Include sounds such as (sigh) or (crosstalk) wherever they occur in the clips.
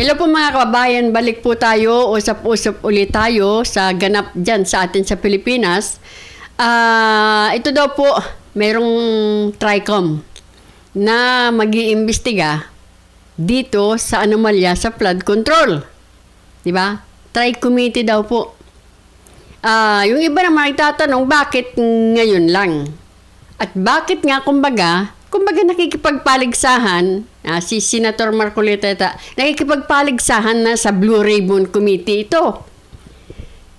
Hello po mga kababayan, balik po tayo, usap-usap ulit tayo sa ganap dyan sa atin sa Pilipinas. Ah, ito daw po, merong TRICOM na mag iimbestiga dito sa anomalya sa flood control. Di ba? Tri-committee daw po. Ah, yung iba naman nagtatanong, bakit ngayon lang? At bakit nga, kumbaga, kumbaga nakikipagpaligsahan, ah, si Senator Marcoleta, nakikipagpaligsahan na sa Blue Ribbon Committee ito.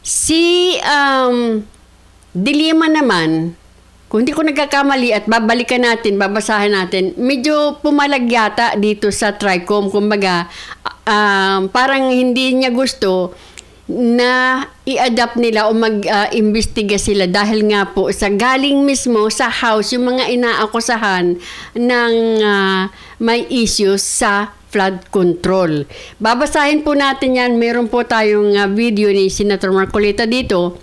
Si um, Dilima naman, kung hindi ko nagkakamali at babalikan natin, babasahin natin, medyo pumalag yata dito sa TRICOM. Kumbaga, um, parang hindi niya gusto na i-adapt nila o mag-imbestiga sila dahil nga po sa galing mismo sa house yung mga inaakusahan ng ah, may issues sa flood control. Babasahin po natin yan. Meron po tayong ah, video ni Senator Marcolita dito.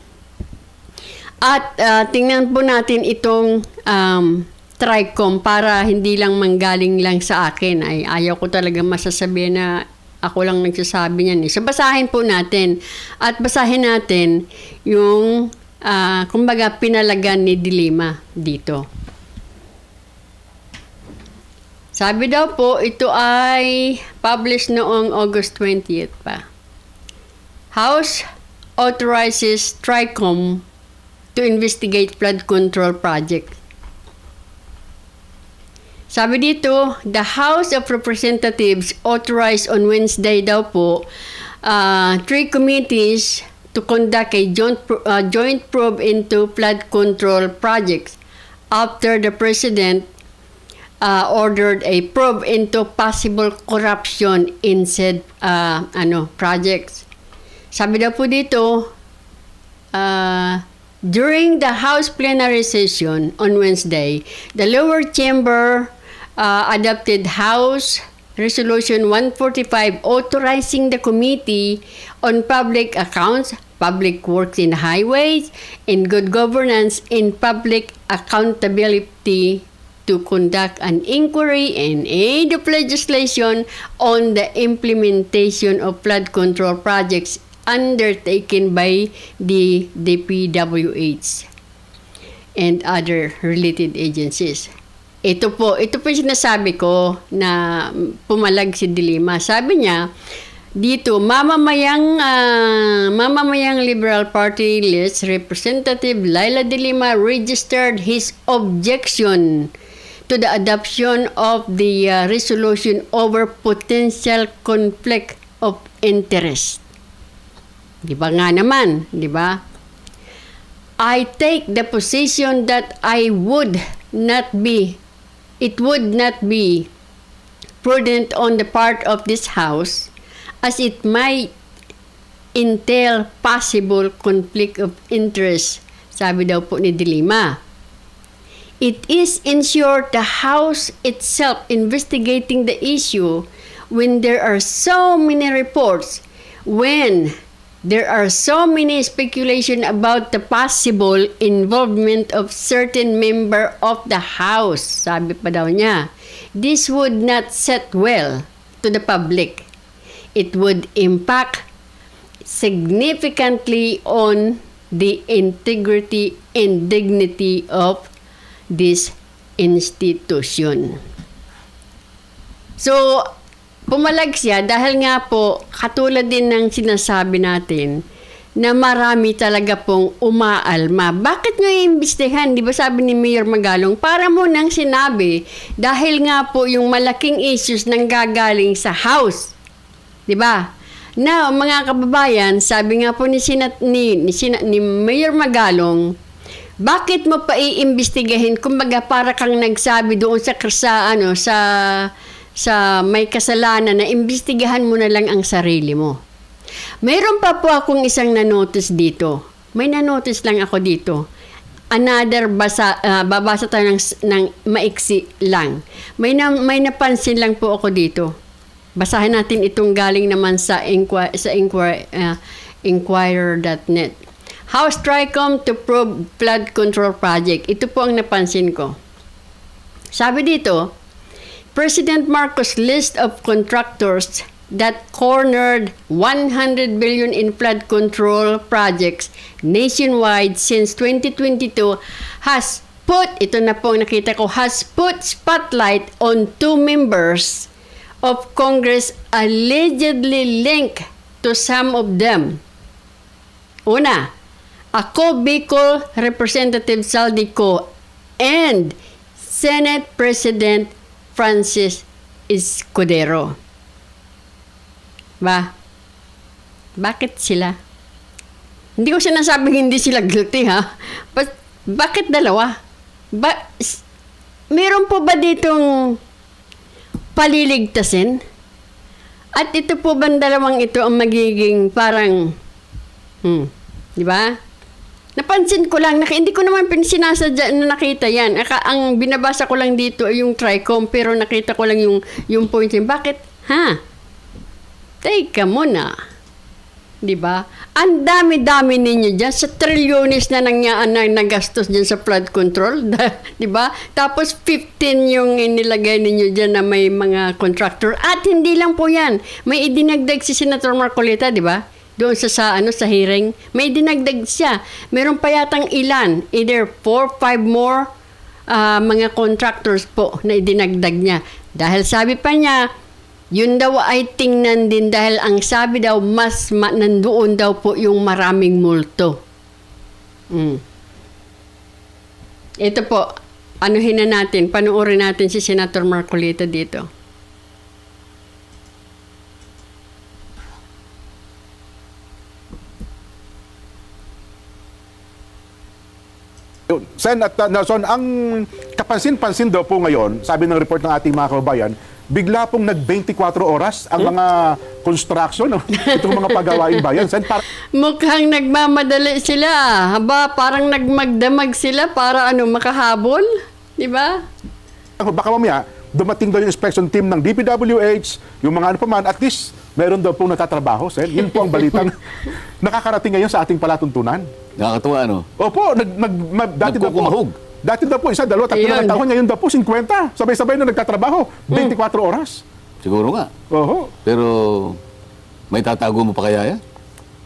At ah, tingnan po natin itong um, TRICOM para hindi lang manggaling lang sa akin. Ay, ayaw ko talaga masasabi na ako lang nagsasabi niyan. Eh. So, basahin po natin. At basahin natin yung, ah, kumbaga, pinalagan ni Dilima dito. Sabi daw po, ito ay published noong August 20th pa. House authorizes TRICOM to investigate flood control project. Sabi dito, the House of Representatives authorized on Wednesday daw po uh, three committees to conduct a joint, uh, joint probe into flood control projects after the President uh, ordered a probe into possible corruption in said uh, ano projects. Sabi daw po dito, uh, during the House plenary session on Wednesday, the lower chamber uh, adopted House Resolution 145 authorizing the Committee on Public Accounts, Public Works and Highways, and Good Governance in Public Accountability to conduct an inquiry and aid of legislation on the implementation of flood control projects undertaken by the DPWH and other related agencies. Ito po, ito po yung sinasabi ko na pumalag si Dilima. Sabi niya, dito, mamamayang, ah, mamamayang Liberal Party list Representative Laila Dilima registered his objection to the adoption of the uh, resolution over potential conflict of interest. Di ba nga naman, di ba? I take the position that I would not be, it would not be prudent on the part of this House as it might entail possible conflict of interest, sabi daw po ni Dilima. It is ensured the House itself investigating the issue when there are so many reports, when there are so many speculation about the possible involvement of certain member of the House, sabi pa daw niya. This would not set well to the public. It would impact significantly on the integrity and dignity of this institution. So, pumalag siya dahil nga po, katulad din ng sinasabi natin, na marami talaga pong umaalma. Bakit nga iimbestihan? Di ba sabi ni Mayor Magalong, para mo nang sinabi, dahil nga po yung malaking issues nang gagaling sa House. Di ba? Now, mga kababayan, sabi nga po ni, Sinat, ni, ni, Sina- ni Mayor Magalong, bakit mo pa iimbestigahin? Kumbaga para kang nagsabi doon sa sa ano sa sa may kasalanan na imbestigahan mo na lang ang sarili mo. Mayroon pa po akong isang na-notice dito. May na-notice lang ako dito. Another basa, ah, babasa tayo ng, ng maiksi lang. May, na, may napansin lang po ako dito. Basahin natin itong galing naman sa, inqui- sa inquir, ah, inquirer.net. House TRICOM to probe flood control project. Ito po ang napansin ko. Sabi dito, President Marcos list of contractors that cornered 100 billion in flood control projects nationwide since 2022 has put, ito na po nakita ko, has put spotlight on two members of Congress allegedly linked to some of them. Una, ako Bicol Representative Saldico and Senate President Francis Escudero. Ba? Bakit sila? Hindi ko sinasabing hindi sila guilty ha. But, bakit dalawa? Ba, meron po ba ditong paliligtasin? At ito po ba dalawang ito ang magiging parang Hmm. Di ba? Napansin ko lang, naka, hindi ko naman sinasadya na nakita yan. Aka, ang binabasa ko lang dito ay yung TRICOM, pero nakita ko lang yung, yung point. yun. Bakit? Ha? Teka muna. Di ba? Ang dami-dami ninyo dyan. Sa trilyones na nangyaan na nagastos dyan sa flood control. (laughs) Di ba? Tapos 15 yung inilagay ninyo dyan na may mga contractor. At hindi lang po yan. May idinagdag si Senator Marcolita, di ba? Doon sa, sa, ano, sa hearing. May dinagdag siya. Meron pa yatang ilan. Either 4, 5 more ah, mga contractors po na idinagdag niya. Dahil sabi pa niya, yun daw ay tingnan din dahil ang sabi daw mas ma- nandoon daw po yung maraming multo. Mm. Ito po, anuhin na natin, panuorin natin si Senator Marcolita dito. Sen at uh, Nelson, ang kapansin-pansin daw po ngayon, sabi ng report ng ating mga kababayan, bigla pong nag-24 oras ang mga construction, no? (laughs) itong mga pagawaing bayan. Sen, para, Mukhang nagmamadali sila. Haba, parang nagmagdamag sila para ano, makahabol. Di ba? baka mamaya, dumating daw yung inspection team ng DPWH, yung mga ano pa man, at least meron daw pong natatrabaho, Sen. Yun po ang balitang (laughs) nakakarating ngayon sa ating palatuntunan. Nakakatuwa, ano? Opo, nag, nag, ma- dati daw po, Nagkukumahog. dati daw po, isa, dalawa, tatlo na Ayun. taon, ngayon daw po 50. Sabay-sabay na nagtatrabaho, 24 oras. Siguro nga. Oho. Pero, may tatago mo pa kaya yan?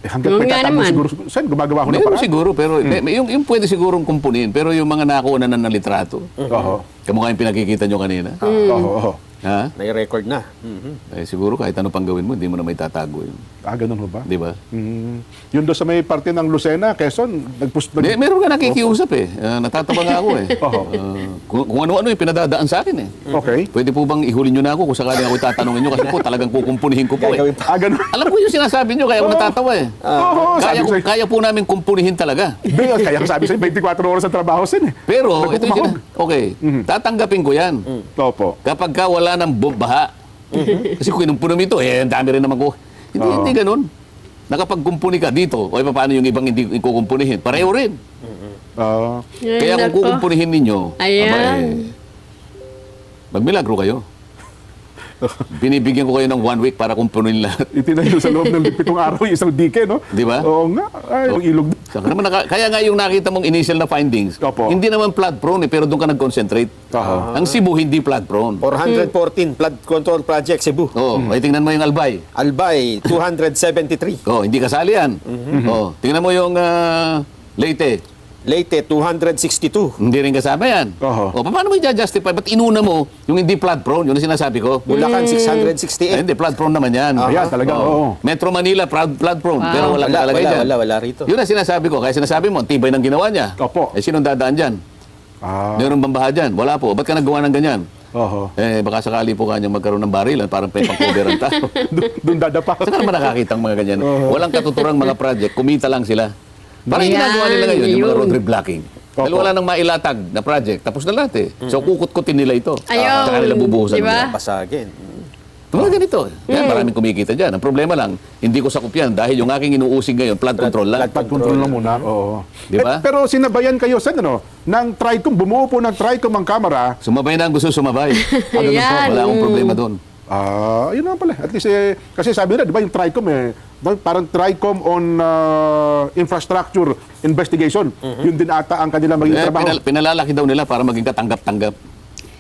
Eh, hanggang Oo may tatago naman. siguro, Sen, gumagawa ko Meron paraan. siguro, pero may- yung, yung pwede sigurong kumpunin. Pero yung mga nakuha na ng litrato, Oho. kamukha yung pinakikita nyo kanina. Oho, oho. Ha? May record na. Mhm. Eh, siguro kahit ano pang gawin mo, hindi mo na may tatago yun. Ah, ganun ho ba? Di ba? Mm. Yun doon sa may parte ng Lucena, Quezon, nagpus... Nag, Hindi, meron ka nakikiusap eh. Ah, natatawa nga ako eh. (laughs) Oho. Ah, kung, kung ano-ano yung pinadadaan sa akin eh. okay. Pwede po bang ihuli nyo na ako kung sakaling ako tatanungin nyo kasi po talagang kukumpunihin ko po eh. Ah, ganun. Alam ko yung sinasabi nyo, kaya ako natatawa eh. Oo, Kaya, sabi ko sa'yo. kaya po namin kumpunihin talaga. Hindi, kaya ko sabi sa'yo, 24 oras ang trabaho, Sen. Eh. Pero, ito yung sina- okay, tatanggapin ko yan. Opo. Kapag ka wala ng baha, kasi kung kinumpunom ito, eh, ang dami rin naman ko. Hindi, Oo. hindi ganun. Nakapagkumpuni ka dito, o eh, paano yung ibang hindi kukumpunihin? Pareho rin. Ah, Ay, Kaya kung kukumpunihin ninyo, Ayan. aba, eh, magmilagro kayo. (laughs) Binibigyan ko kayo ng one week para kumpunihin lahat. (laughs) itinayo sa loob ng pitong araw yung isang dike, no? Di ba? Oo nga. Ay, yung ilog. Saka naman naka- kaya nga yung nakita mong initial na findings, Opo. hindi naman flood prone eh, pero doon ka nag-concentrate. Aha. Ang Cebu hindi flood prone. 414 flood control project Cebu. Oo, ay tingnan mo yung Albay. Albay 273. (laughs) Oh, hindi kasali yan. Oh, tingnan mo yung ah, Leyte. Leyte 262. Hindi rin kasama yan. Oho. Oh, paano mo i-justify? Ba't inuna mo yung hindi flood prone? Yun ang sinasabi ko. Bulacan Ay, 668. hindi, flood prone naman yan. Ayan, talaga, oo. Metro Manila, flood, flood prone. Pero wala, Wala, talaga wala, dyan. wala, wala rito. Yun ang sinasabi ko. Kaya sinasabi mo, ang tibay ng ginawa niya. Opo. Eh, sinong dadaan dyan? Ah, Meron bang baha dyan? Wala po. Ba't ka nagawa ng ganyan? oho. Eh, baka sakali po kanya magkaroon ng barilan, parang may pang-cover ang tao. (laughs) Doon doon dadapa. Saan ka naman nakakita ang mga ganyan? Walang katuturang mga project, kumita lang sila. Parang Ayan, ginagawa nila ngayon, yung mga yun. road reblocking. Dahil Opo. wala nang mailatag na project, tapos na lahat eh. So kukut-kutin nila ito. Ayun, Saka nila bubuhusan di ba? nila. Pasagin. Mga ganito. Yan, maraming kumikita dyan. Ang problema lang, hindi ko sakup yan dahil yung aking inuusig ngayon, flood control lang. Flood control lang muna. Oo. Di ba? Eh, pero sinabayan kayo sa ano, ng TRICOM, bumuo po ng TRICOM ang kamera. Sumabay na ang gusto sumabay. (laughs) Ano Ayan. Wala akong problema doon. Ah, yun naman pala. At least, eh, kasi sabi nila, di ba yung TRICOM eh, parang TRICOM on ah, infrastructure investigation. Yun din ata ang kanilang maging Eh, trabaho. pinal- pinalalaki daw nila para maging katanggap-tanggap.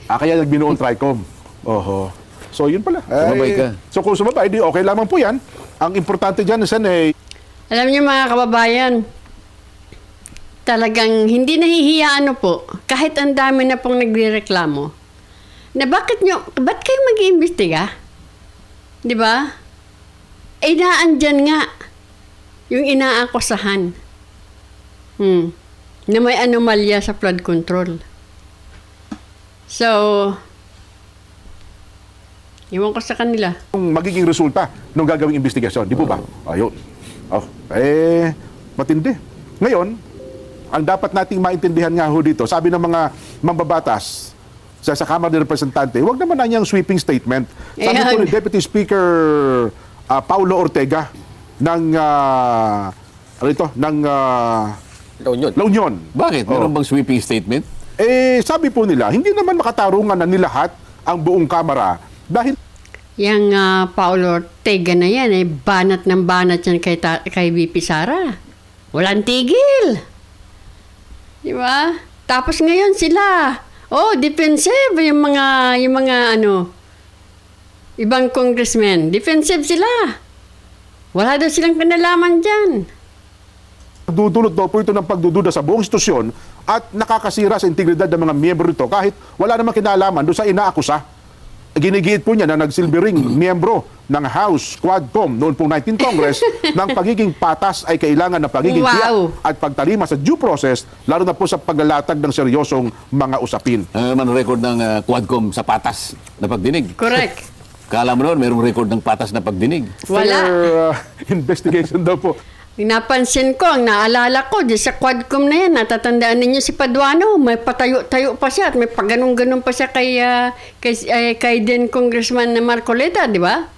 Ah, kaya nagbinuon TRICOM. Oho. So, yun pala. Sumabay Ay, ka. So, kung sumabay, di okay lamang po yan. Ang importante dyan, Sen, eh, Alam niyo mga kababayan, talagang hindi nahihiya ano po, kahit ang dami na pong nagrereklamo, na bakit nyo, ba't kayo mag-iimbestiga? Di ba? Eh, naandyan nga yung inaakusahan. Hmm. Na may anomalya sa flood control. So, iwan ko sa kanila. yung magiging resulta ng gagawing investigasyon. Di po ba? Ayun. Oh, eh, matindi. Ngayon, ang dapat nating maintindihan nga ho dito, sabi ng mga mambabatas sa, sa Kamara ng Representante, huwag naman na niyang sweeping statement. Sabi Ayan. po ni Deputy Speaker ah, Paulo Ortega ng ah, ano ito, ng ah, La Union. La Union. Bakit? Oh. Meron bang sweeping statement? Eh, sabi po nila, hindi naman makatarungan na nilahat ang buong Kamara dahil Yang ah, Paulo Ortega na yan, eh, banat ng banat yan kay, ta- kay VP Sara. Walang tigil. Di ba? Tapos ngayon sila, oh, defensive yung mga, yung mga ano, ibang congressmen. Defensive sila. Wala daw silang kinalaman dyan. Dudulot daw po ito ng pagdududa sa buong institusyon at nakakasira sa integridad ng mga miyembro nito kahit wala namang kinalaman doon sa inaakusa. Ginigiit po niya na nagsilbi ring miyembro ng House Quadcom noon pong 19th Congress (laughs) ng pagiging patas ay kailangan ng pagiging Wow. tiyak at pagtalima sa due process lalo na po sa paglalatag ng seryosong mga usapin. Ano naman ang record ng ah, Quadcom sa patas na pagdinig? Correct. (laughs) Kala mo noon, merong record ng patas na pagdinig. Wala. Fair, uh, (laughs) investigation daw po. Napansin ko, ang naalala ko, di sa quadcom na yan, natatandaan ninyo si Paduano, may patayo-tayo pa siya at may paganong-ganon pa siya kay, ah, kay, eh, kay din Congressman na Marcoleta, di ba?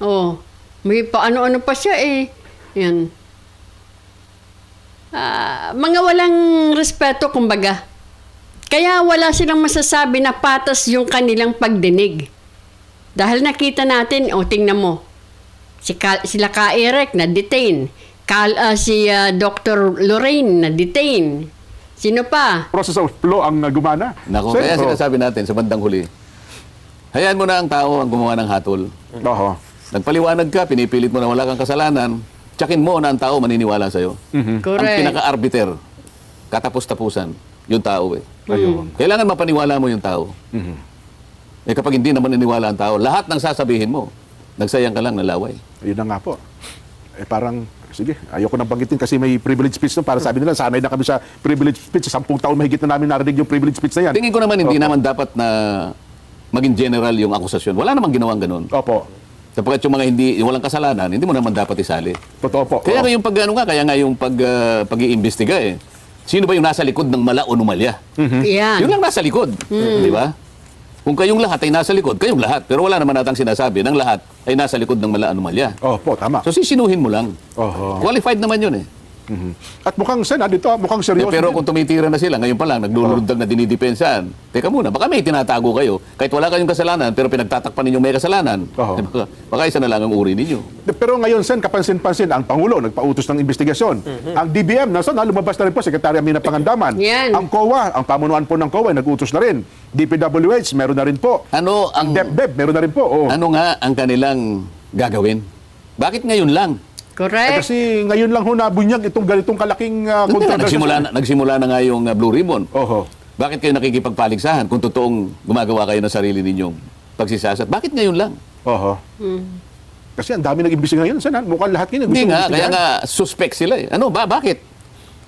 Oh, may paano-ano pa siya eh. Yan. Ah, mga walang respeto, kumbaga. Kaya wala silang masasabi na patas yung kanilang pagdinig. Dahil nakita natin, o tingnan mo, si Ka- sila Ka Eric na detain. Kal ah, si ah, Dr. Lorraine na detain. Sino pa? Process of law ang uh, gumana. Nako, Sir, kaya sinasabi natin sa bandang huli, hayaan mo na ang tao ang gumawa ng hatol. Oho. Nagpaliwanag ka, pinipilit mo na wala kang kasalanan, tsakin mo na ang tao maniniwala sa'yo. Ang Correct. pinaka-arbiter, katapos-tapusan, yung tao eh. Ayun. Kailangan mapaniwala mo yung tao. Eh kapag hindi naman naniwala ang tao, lahat ng sasabihin mo, nagsayang ka lang ng laway. Yun na nga po. Eh parang, sige, ayoko nang banggitin kasi may privilege speech nun. Para sabi nila, sanay na kami sa privilege speech. Sa sampung taon mahigit na namin narinig yung privilege speech na yan. Tingin ko naman hindi Opo. naman dapat na maging general yung akusasyon. Wala namang ginawang ganun. Opo. Sapagkat yung mga hindi, yung walang kasalanan, hindi mo naman dapat isali. Totoo po. Kaya nga yung pag, ano nga, kaya nga yung pag, ah, pag-iimbestiga eh. Sino ba yung nasa likod ng mala o numalya? Yan. Yun lang nasa likod. Di ba? Kung kayong lahat ay nasa likod, kayong lahat. Pero wala naman natang sinasabi ng lahat ay nasa likod ng mala anomalya. Opo, tama. So sisinuhin mo lang. Oho. Qualified naman yun eh. Mhm. At mukhang sen, ah, dito, ah, mukhang Eh, seryoso. pero din. kung tumitira na sila, ngayon pa lang, naglulundag na dinidepensahan. Teka muna, baka may tinatago kayo. Kahit wala kayong kasalanan, pero pinagtatakpan ninyo may kasalanan. Oo. Eh, baka, baka isa na lang ang uri ninyo. De- Pero ngayon, sen, kapansin-pansin, ang Pangulo nagpautos ng investigasyon. Ang DBM, nasa na, lumabas na rin po, Sekretary Amina Pangandaman. (laughs) Yan. Ang COA, ang pamunuan po ng COA, nag-utos na rin. DPWH, meron na rin po. Ano Ang ang, DepDep, meron na rin po. Oh. ano nga ang kanilang gagawin? Bakit ngayon lang? Eh, Correct. kasi ngayon lang ho nabunyag itong ganitong kalaking uh, Hindi nga, controversy. nagsimula, na, nagsimula na nga yung uh, Blue Ribbon. Oho. Bakit kayo nakikipagpaligsahan kung totoong gumagawa kayo ng sarili ninyong pagsisasat? Bakit ngayon lang? Oho. Kasi ang dami nag-imbisi ngayon. Saan? Mukhang lahat ngayon. Hindi nga, kaya nga suspect sila eh. Ano ba? Bakit?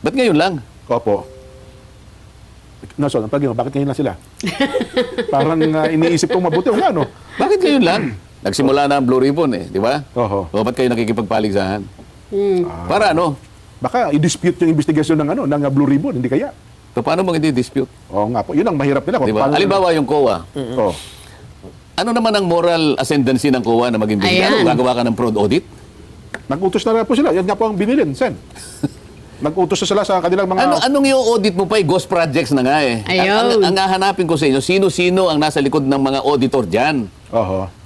Ba't ngayon lang? Opo. Nason, ang pagino, bakit ngayon lang sila? (laughs) Parang uh, iniisip kong mabuti. O nga, no? Bakit ngayon lang? Nagsimula na ang Blue Ribbon eh, di ba? Oho. O ba't kayo nakikipagpaligsahan? Para ano? Baka i-dispute yung investigasyon ng ano ng uh, Blue Ribbon, hindi kaya? So, paano mo hindi dispute? Oo nga po. Yun ang mahirap nila. Di ba? Paano- Halimbawa yung COA. Oh. Ano naman ang moral ascendancy ng COA na maging bigla? Ayan. Ano, gagawa ka ng fraud audit? Nag-utos na rin po sila. Yan nga po ang binilin, Sen. (laughs) Nag-utos na sila sa kanilang mga... Ano anong yung audit mo pa eh? Ghost projects na nga eh. Ayun. Ang, ang, ang hahanapin ko sa inyo, sino-sino ang nasa likod ng mga auditor diyan? Oho.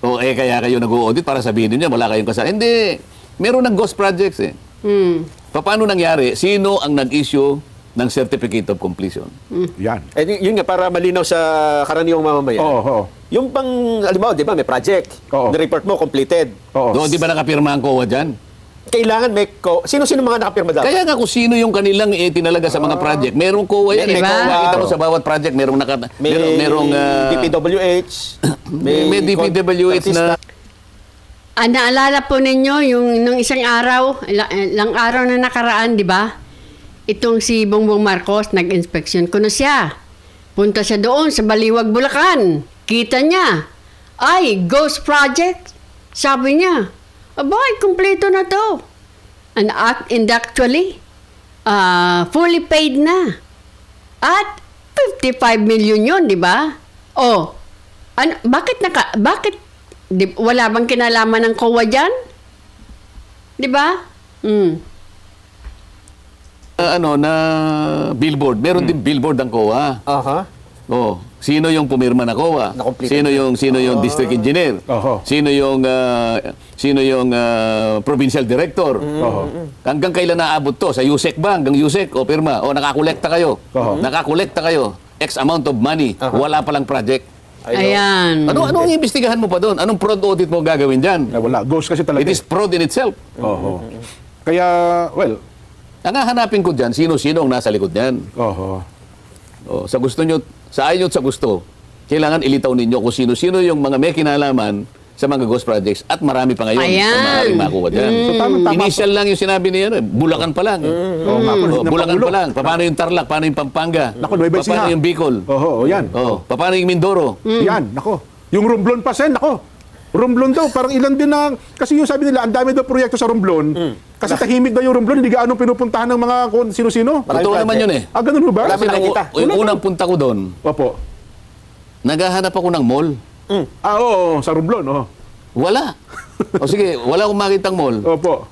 O eh kaya kayo nag-audit para sabihin niyo wala kayong kasalanan. Hindi. Meron ng ghost projects eh. Hmm. Pa- Paano nangyari? Sino ang nag-issue ng Certificate of Completion. Yan. Eh, y- yun nga, para malinaw sa karaniwang mamamayan. Oo, oo. Yung pang, alam di ba, may project. Oo. report mo, completed. Oo. Doon, di ba nakapirma ang COA dyan? Kailangan may, ko, sino-sino mga nakapirma dapat? Kaya nga kung sino yung kanilang eh, tinalaga sa mga project, merong COA yan. May eh. iba. Makikita mo sa bawat project, merong, naka, may merong, merong ah, DPWH, (coughs) may, may DPWH na Ah, naalala po ninyo yung nung isang araw, ilang, ilang araw na nakaraan, di ba? Itong si Bongbong Marcos, nag-inspeksyon ko na siya. Punta siya doon sa Baliwag, Bulacan. Kita niya. Ay, ghost project. Sabi niya, abay, kumpleto na to. And, act, and actually, ah, fully paid na. At 55 million yun, di ba? Oh, ano, bakit naka, bakit, di, wala bang kinalaman ng COA dyan? Di ba? Mm. ah, ano na billboard. Meron din billboard ang COA. Aha. Oh, sino yung pumirma na COA? Sino yung sino yung district engineer? Oho. Sino yung ah, sino yung ah, provincial director? Oo. Hanggang kailan naabot to? Sa USEC ba? Hanggang USEC o pirma? O nakakolekta kayo? Oho. Nakakolekta kayo. X amount of money. Wala palang project. Ayan. Ano ano ang imbestigahan mo pa doon? Anong fraud audit mo gagawin diyan? Eh, wala. Ghost kasi talaga. It is fraud in itself. Oo. Kaya, well, Ang hahanapin ko diyan, sino-sino ang nasa likod niyan. oo. Oh, sa gusto nyo, sa ayon sa gusto, kailangan ilitaw ninyo kung sino-sino yung mga may kinalaman sa mga ghost projects at marami pa ngayon Ayan. ang maaaring makuha dyan. So, tama-tama Initial lang yung sinabi niya, eh, Bulacan pa lang. eh. Po, Oh, ng Bulacan pa lang. Paano yung Tarlac? Paano yung Pampanga? Naku, Nueva Ecija. Paano yung Bicol? Oo, oo, yan. Oh, paano yung Mindoro? Yan, nako. Yung Romblon pa, Sen, nako. Romblon daw, parang ilan din na, kasi yung sabi nila, ang dami daw proyekto sa Romblon. Kasi tahimik daw yung Romblon, hindi gaano pinupuntahan ng mga kung sino-sino. Totoo naman yun eh. Ah, ganun ba? Wala Kasi nakikita. nung- yung unang punta ko doon, Opo. naghahanap ako ng mall. Ah, oo, sa Romblon, oo. Wala. o sige, wala akong makitang mall. Opo.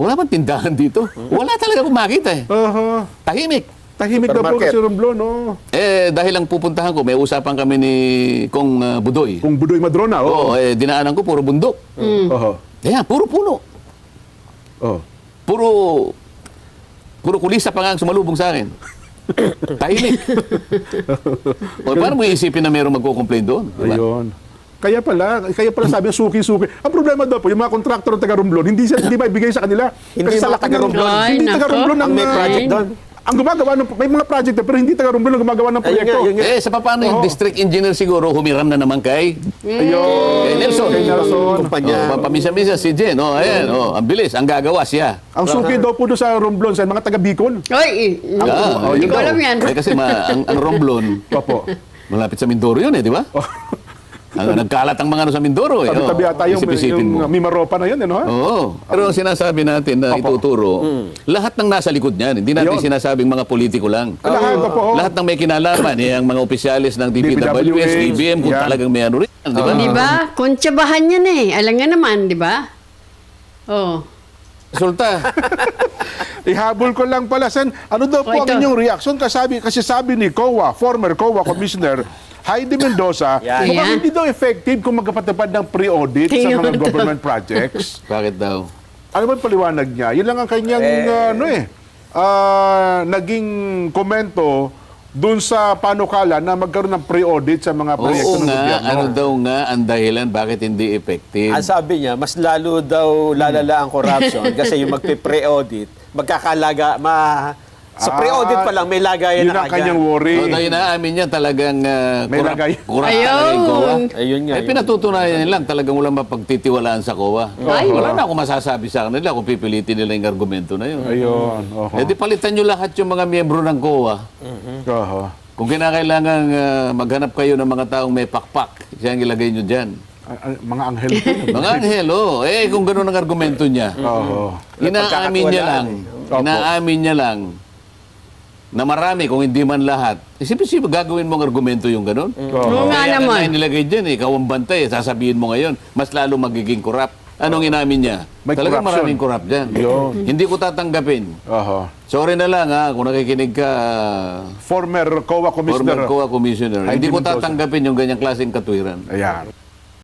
Wala bang tindahan dito? Wala talaga akong makita eh. Aha. Tahimik. Tahimik daw po Supermarket. kasi Romblon, oo. Eh, dahil ang pupuntahan ko, may usapan kami ni Kong uh, Budoy. Kung Budoy Madrona, oo. Oo, eh, dinaanan ko, puro bundok. Oo. Ayan, puro puno. Oo. Puro, puro kulisa pa nga ang sumalubong sa akin. (coughs) Tahimik. (laughs) o, paano mo iisipin na mayroong magko-complain doon? Diba? Ayun. Kaya pala, kaya pala sabi ng suki-suki. Ang problema daw po, yung mga kontraktor ng taga Romblon, hindi sila hindi maibigay sa kanila. Hindi Kasi mga laki taga ng- Romblon. Hindi taga nako. Romblon ang may project doon. Ang gumagawa ng may mga project doon, pero hindi taga Romblon ang gumagawa ng Ayun nga, proyekto. yun nga. Eh, sa paano yung Oo. district engineer siguro humiram na naman kay Ayun. Kay Nelson. Kay Nelson. Kumpanya. Oh, pamisa-misa si Jen. Oh, ayan, oh, ang bilis, ang gagawa siya. Ang suki daw po doon sa Romblon, sa mga taga Bicol. Oy, eh, Ah, oh, hindi yun ko daw. alam yan. Eh, kasi ma, ang, ang Romblon, (laughs) Opo. malapit sa Mindoro yun eh, di ba? Nagkalat ang mga ano sa Mindoro eh. Tabi-tabi Oh, ata yung, yung mo. Mimaropa na yun, ano ha? Oo. Pero ang sinasabi natin na Opo. ituturo, lahat ng nasa likod niyan, hindi natin Yun. sinasabing mga politiko lang. Lahat po. Lahat ng may kinalaman, eh, ang mga opisyalis ng DPWH, DPWH, BBM, kung yan. talagang may ano rin, di ba? Di ba? Kuntsabahan yan eh. Alam nga naman, di ba? Oh. Resulta. (laughs) Ihabol ko lang pala, Sen. Ano daw po Oh, ang inyong reaction? Kasabi, kasi sabi ni COA, former COA Commissioner, Heidi Mendoza, (laughs) Yan. mukhang Ayan. hindi daw effective kung magkapatupad ng pre-audit sa mga government projects. (laughs) Bakit daw? Ano ba yung paliwanag niya? Yun lang ang kanyang, Eh. ano eh, ah, naging komento dun sa panukala na magkaroon ng pre-audit sa mga proyekto Oo ng nga, gobyerno. ano daw nga ang dahilan bakit hindi effective? Ang sabi niya, mas lalo daw lalala ang corruption (laughs) kasi yung magpe-pre-audit, magkakalaga, ma... Sa Ah, pre-audit pa lang, may lagayan Yun na ang kanyang worry. So, dahil naamin niya talagang uh, May lagay. kurap Ayun. talaga yung COA. Ayun nga. Eh, yun. pinatutunayan lang talagang walang mapagtitiwalaan sa COA. Ay. Wala na akong masasabi sa kanila kung pipilitin nila yung argumento na yun. Ayun. oho. Eh di palitan nyo lahat yung mga miyembro ng COA. Oho. Kung kinakailangan uh, maghanap kayo ng mga taong may pakpak, siya ang ilagay nyo dyan. Ah, mga anghel po. yun. (laughs) Mga anghel, oh. Eh, kung gano'n ang argumento niya, Oho. inaamin niya lang, Opo. inaamin niya lang na marami, kung hindi man lahat. Isip-isip, gagawin mong argumento yung gano'n. Oo nga Kaya naman. nga nilagay dyan, eh, ikaw ang bantay, eh, sasabihin mo ngayon, mas lalo magiging corrupt. Anong inamin niya? May Talagang corruption. maraming corrupt dyan. Yun. Hindi ko tatanggapin. Oho. Sorry na lang ha, kung nakikinig ka, Former COA former Commissioner. COA Commissioner, hindi ko Mendoza. tatanggapin yung ganyang klaseng katwiran. Ayan.